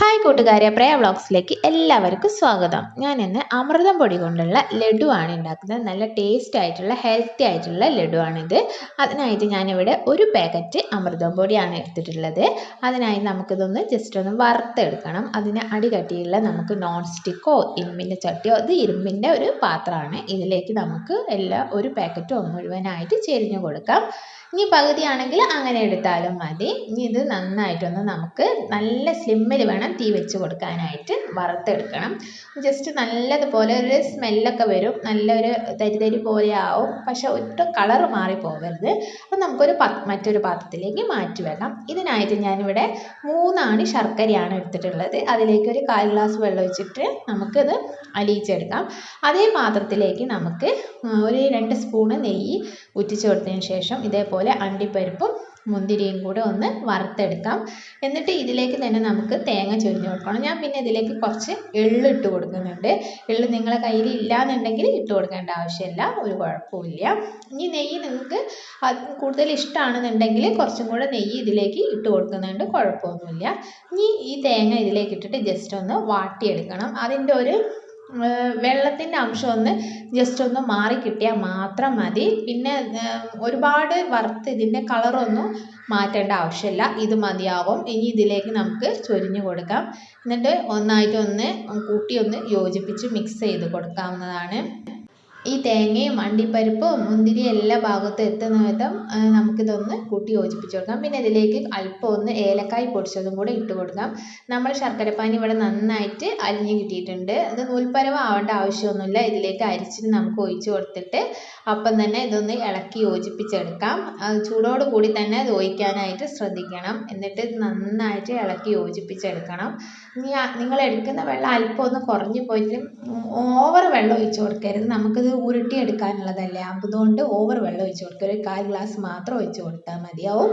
Hi, hi കൂട്ടുകാരെ പ്രയ വ്ളോഗ്സിലേക്ക് എല്ലാവർക്കും സ്വാഗതം. ഞാൻ ഇന്ന് അമൃതം പൊടി കൊണ്ടുള്ള ലഡു ആണ് ഉണ്ടാക്കുന്നത്. നല്ല ടേസ്റ്റ് ആയിട്ടുള്ള ഹെൽത്തി ആയിട്ടുള്ള ലഡു ആണിത് അതിനായിട്ട് ഞാനിവിടെ ഒരു പാക്കറ്റ് അമൃതം പൊടിയാണ് എടുത്തിട്ടുള്ളത്. അതിനായി നമുക്കിതൊന്ന് ജസ്റ്റ് ഒന്ന് വറുത്തെടുക്കണം. അതിന് അടികട്ടിയുള്ള നമുക്ക് നോൺ സ്റ്റിക്കോ ഇരുമ്പിന്റെ ചട്ടിയോ അത് ഇരുമ്പിന്റെ ഒരു പാത്രമാണ്. ഇതിലേക്ക് നമുക്ക് എല്ലാ ഒരു പാക്കറ്റും മുഴുവനായിട്ട് ചെരിഞ്ഞു കൊടുക്കാം. ഇനി പകുതിയാണെങ്കിൽ അങ്ങനെ എടുത്താലും മതി. ഇനി ഇത് നന്നായിട്ടൊന്ന് നമുക്ക് നല്ല സ്ലിമ്മിൽ വേണം വെച്ച് കൊടുക്കാനായിട്ട് വറുത്തെടുക്കണം. ജസ്റ്റ് നല്ലതുപോലെ ഒരു സ്മെല്ലൊക്കെ വരും. നല്ലൊരു തരി പോലെ ആവും. പക്ഷെ ഒട്ടും കളർ മാറി പോകരുത് അപ്പം നമുക്കൊരു മറ്റൊരു പാത്രത്തിലേക്ക് മാറ്റി വെക്കാം. ഇതിനായിട്ട് ഞാനിവിടെ മൂന്നാണ് ശർക്കരയാണ് എടുത്തിട്ടുള്ളത്. അതിലേക്ക് ഒരു കാൽ ഗ്ലാസ് വെള്ളം ഒഴിച്ചിട്ട് നമുക്കിത് അലിയിച്ചെടുക്കാം. അതേ പാത്രത്തിലേക്ക് നമുക്ക് ഒരു രണ്ട് സ്പൂണ് നെയ്യ് ഉറ്റിച്ചു കൊടുത്തതിന് ശേഷം ഇതേപോലെ അണ്ടിപ്പരിപ്പും മുന്തിരിയും കൂടെ ഒന്ന് വറുത്തെടുക്കാം. എന്നിട്ട് ഇതിലേക്ക് തന്നെ നമുക്ക് തേങ്ങ ചൊരിഞ്ഞ് കൊടുക്കണം. ഞാൻ പിന്നെ ഇതിലേക്ക് കുറച്ച് എള്ള് ഇട്ട് കൊടുക്കുന്നുണ്ട്. എള്ള് നിങ്ങളെ കയ്യിൽ ഇല്ലാന്നുണ്ടെങ്കിൽ ഇട്ട് കൊടുക്കേണ്ട ആവശ്യമില്ല. ഒരു കുഴപ്പമില്ല ഇനി നെയ്യ് നിങ്ങൾക്ക് കൂടുതൽ ഇഷ്ടമാണെന്നുണ്ടെങ്കിൽ കുറച്ചും കൂടെ നെയ്യ് ഇതിലേക്ക് ഇട്ട് കൊടുക്കുന്നുണ്ട്. കുഴപ്പമൊന്നുമില്ല. ഇനി ഈ തേങ്ങ ഇതിലേക്ക് ഇട്ടിട്ട് ജസ്റ്റ് ഒന്ന് വാട്ടിയെടുക്കണം. അതിന്റെ ഒരു വെള്ളത്തിന്റെ അംശം ഒന്ന് ജസ്റ്റ് ഒന്ന് മാറി കിട്ടിയാൽ മാത്രം മതി. പിന്നെ ഒരുപാട് വറുത്ത് ഇതിന്റെ കളറൊന്നും മാറ്റേണ്ട ആവശ്യമില്ല. ഇത് മതിയാവും. ഇനി ഇതിലേക്ക് നമുക്ക് ചൊരിഞ്ഞു കൊടുക്കാം. എന്നിട്ട് ഒന്നായിട്ടൊന്ന് കൂട്ടി ഒന്ന് യോജിപ്പിച്ച് മിക്സ് ചെയ്ത് കൊടുക്കാവുന്നതാണ്. ഈ തേങ്ങയും അണ്ടിപ്പരിപ്പും മുന്തിരി എല്ലാ ഭാഗത്തും എത്തുന്ന വിധം നമുക്കിതൊന്ന് കൂട്ടി യോജിപ്പിച്ച് കൊടുക്കാം. പിന്നെ ഇതിലേക്ക് അല്പം ഒന്ന് ഏലക്കായ് പൊടിച്ചതും കൂടെ ഇട്ട് കൊടുക്കാം. നമ്മൾ ശർക്കരപ്പാനി ഇവിടെ നന്നായിട്ട് അലിഞ്ഞ് കിട്ടിയിട്ടുണ്ട്. ഇത് നൂൽപ്പരവ് ആവേണ്ട ആവശ്യമൊന്നുമില്ല. ഇതിലേക്ക് അരിച്ചിട്ട് നമുക്ക് ഒഴിച്ച് കൊടുത്തിട്ട് അപ്പം തന്നെ ഇതൊന്ന് ഇളക്കി യോജിപ്പിച്ചെടുക്കാം. ചൂടോട് കൂടി തന്നെ ഇത് ഒഴിക്കാനായിട്ട് ശ്രദ്ധിക്കണം. എന്നിട്ട് നന്നായിട്ട് ഇളക്കി യോജിപ്പിച്ചെടുക്കണം. നിങ്ങൾ എടുക്കുന്ന വെള്ളം അല്പം ഒന്ന് കുറഞ്ഞു പോയിട്ട് ഓവർ വെള്ളം ഒഴിച്ച് കൊടുക്കരുത്. നമുക്കിത് ഉരുട്ടിയെടുക്കാനുള്ളതല്ലേ? അതുകൊണ്ട് ഓവർ വെള്ളം ഒഴിച്ച് കൊടുക്കരുത് ഒരു കാൽ ഗ്ലാസ് മാത്രം ഒഴിച്ച് കൊടുത്താൽ മതിയാവും.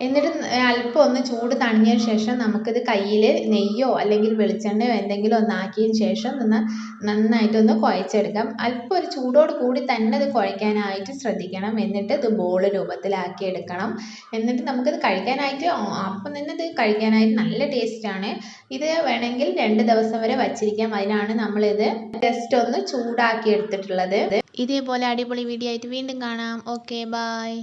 എന്നിട്ട് അല്പം ഒന്ന് ചൂട് തണിഞ്ഞതിന് ശേഷം നമുക്കിത് കയ്യിൽ നെയ്യോ അല്ലെങ്കിൽ വെളിച്ചെണ്ണയോ എന്തെങ്കിലും ഒന്ന് ആക്കിയതിന് ശേഷം നിന്ന് നന്നായിട്ടൊന്ന് കുഴച്ചെടുക്കാം. അല്പം ഒരു ചൂടോട് കൂടി തന്നെ ഇത് കുഴയ്ക്കാനായിട്ട് ശ്രദ്ധിക്കണം. എന്നിട്ട് ഇത് ബോൾ രൂപത്തിലാക്കി എടുക്കണം. എന്നിട്ട് നമുക്കിത് കഴിക്കാനായിട്ട് അപ്പം തന്നെ ഇത് കഴിക്കാനായിട്ട് നല്ല ടേസ്റ്റാണ് ഇത് വേണമെങ്കിൽ രണ്ട് ദിവസം വരെ വച്ചിരിക്കാം. അതിനാണ് നമ്മളിത് ജസ്റ്റ് ഒന്ന് ചൂടാക്കി എടുത്തിട്ടുള്ളത്. ഇതേപോലെ അടിപൊളി വീഡിയോ ആയിട്ട് വീണ്ടും കാണാം. Okay bye